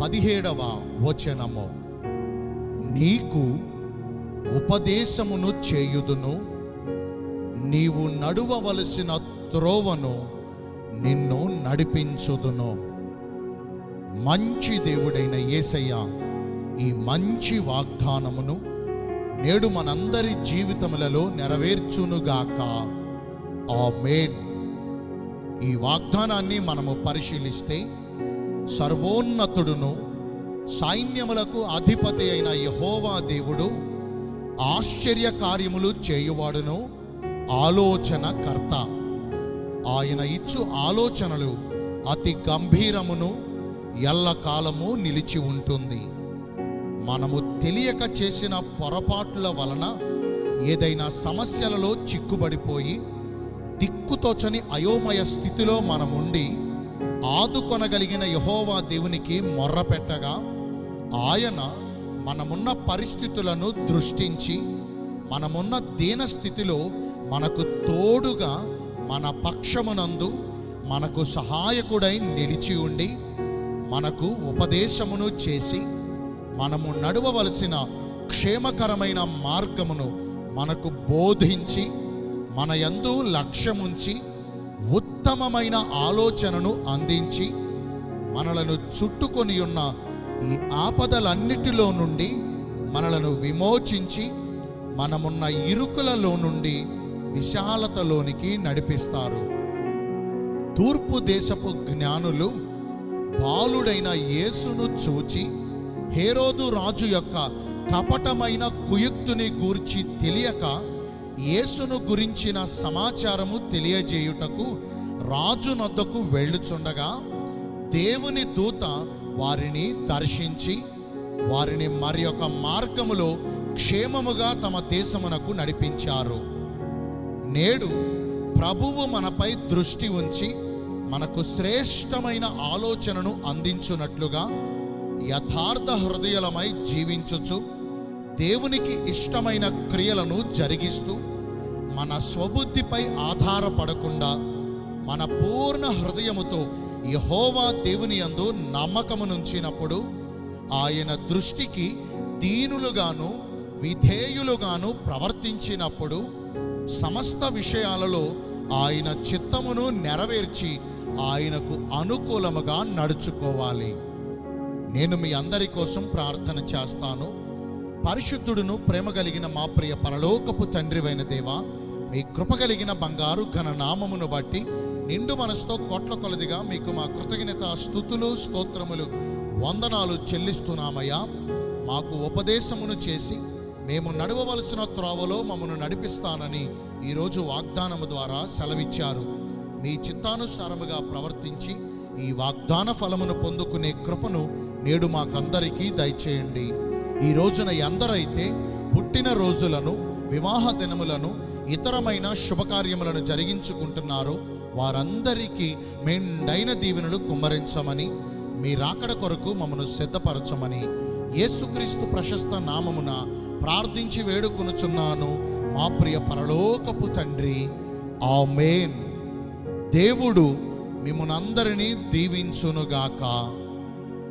పదిహేడవ వచనము. నీకు ఉపదేశమును చేయుదును నీవు నడువవలసిన త్రోవను నిన్ను నడిపించుదును. మంచి దేవుడైన యేసయ్య ఈ మంచి వాగ్దానమును నేడు మనందరి జీవితములలో నెరవేర్చునుగాక. ఆమేన్. ఈ వాగ్దానాన్ని మనము పరిశీలిస్తే సర్వోన్నతుడును సైన్యములకు అధిపతి అయిన యహోవా దేవుడు ఆశ్చర్య కార్యములు చేయువాడును ఆలోచన కర్త ఆయన ఇచ్చు ఆలోచనలు అతి గంభీరమును ఎల్లకాలము నిలిచి ఉంటుంది. మనము తెలియక చేసిన పొరపాట్ల వలన ఏదైనా సమస్యలలో చిక్కుబడిపోయి దిక్కుతోచని అయోమయ స్థితిలో మనముండి ఆదుకొనగలిగిన యహోవా దేవునికి మొర్ర పెట్టగా ఆయన మనమున్న పరిస్థితులను దృష్టించి మనమున్న దీన స్థితిలో మనకు తోడుగా మన పక్షమునందు మనకు సహాయకుడై నిలిచి ఉండి మనకు ఉపదేశమును చేసి మనము నడవవలసిన క్షేమకరమైన మార్గమును మనకు బోధించి మన యందు లక్ష్యముంచి ఉత్తమమైన ఆలోచనను అందించి మనలను చుట్టుకొని ఉన్న ఈ ఆపదలన్నిటిలో నుండి మనలను విమోచించి మనమున్న ఇరుకులలో నుండి విశాలతలోనికి నడిపిస్తారు. తూర్పు దేశపు జ్ఞానులు బాలుడైన యేసును చూచి హేరోదు రాజు యొక్క కపటమైన కుయుక్తుని గూర్చి తెలియక యేసును గురించిన సమాచారము తెలియజేయుటకు రాజు నొద్దకు వెళ్ళుచుండగా దేవుని దూత వారిని దర్శించి వారిని మరి యొక్క మార్గములో క్షేమముగా తమ దేశమునకు నడిపించారు. నేడు ప్రభువు మనపై దృష్టి ఉంచి మనకు శ్రేష్టమైన ఆలోచనను అందించున్నట్లుగా యథార్థ హృదయలమై జీవించుచు దేవునికి ఇష్టమైన క్రియలను జరిగిస్తూ మన స్వబుద్ధిపై ఆధారపడకుండా మన పూర్ణ హృదయముతో యహోవా దేవుని యందు నమ్మకమునుంచినప్పుడు ఆయన దృష్టికి దీనులుగాను విధేయులుగాను ప్రవర్తించినప్పుడు సమస్త విషయాలలో ఆయన చిత్తమును నెరవేర్చి ఆయనకు అనుకూలముగా నడుచుకోవాలి. నేను మీ అందరి కోసం ప్రార్థన చేస్తాను. పరిశుద్ధుడును ప్రేమ కలిగిన మా ప్రియ పరలోకపు తండ్రివైన దేవా మీ కృప కలిగిన బంగారు ఘన నామమును బట్టి నిండు మనసుతో కోట్ల కొలదిగా మీకు మా కృతజ్ఞత స్థుతులు స్తోత్రములు వందనాలు చెల్లిస్తున్నామయ్యా. మాకు ఉపదేశమును చేసి మేము నడవవలసిన త్రోవలో మమ్మను నడిపిస్తానని ఈరోజు వాగ్దానము ద్వారా సెలవిచ్చారు. మీ చిత్తానుసారముగా ప్రవర్తించి ఈ వాగ్దాన ఫలమును పొందుకునే కృపను నేడు మాకందరికీ దయచేయండి. ఈ రోజున ఎందరైతే పుట్టిన రోజులను వివాహ దినములను ఇతరమైన శుభకార్యములను జరిగించుకుంటున్నారో వారందరికీ మెండైన దీవెనలు కుమ్మరించమని మీ రాకడ కొరకు మమ్మను సిద్ధపరచమని యేసుక్రీస్తు ప్రశస్త నామమున ప్రార్థించి వేడుకొనుచున్నాను. మా ప్రియ పరలోకపు తండ్రి ఆమేన్. దేవుడు మిమ్మల్ని అందరినీ దీవించునుగాక.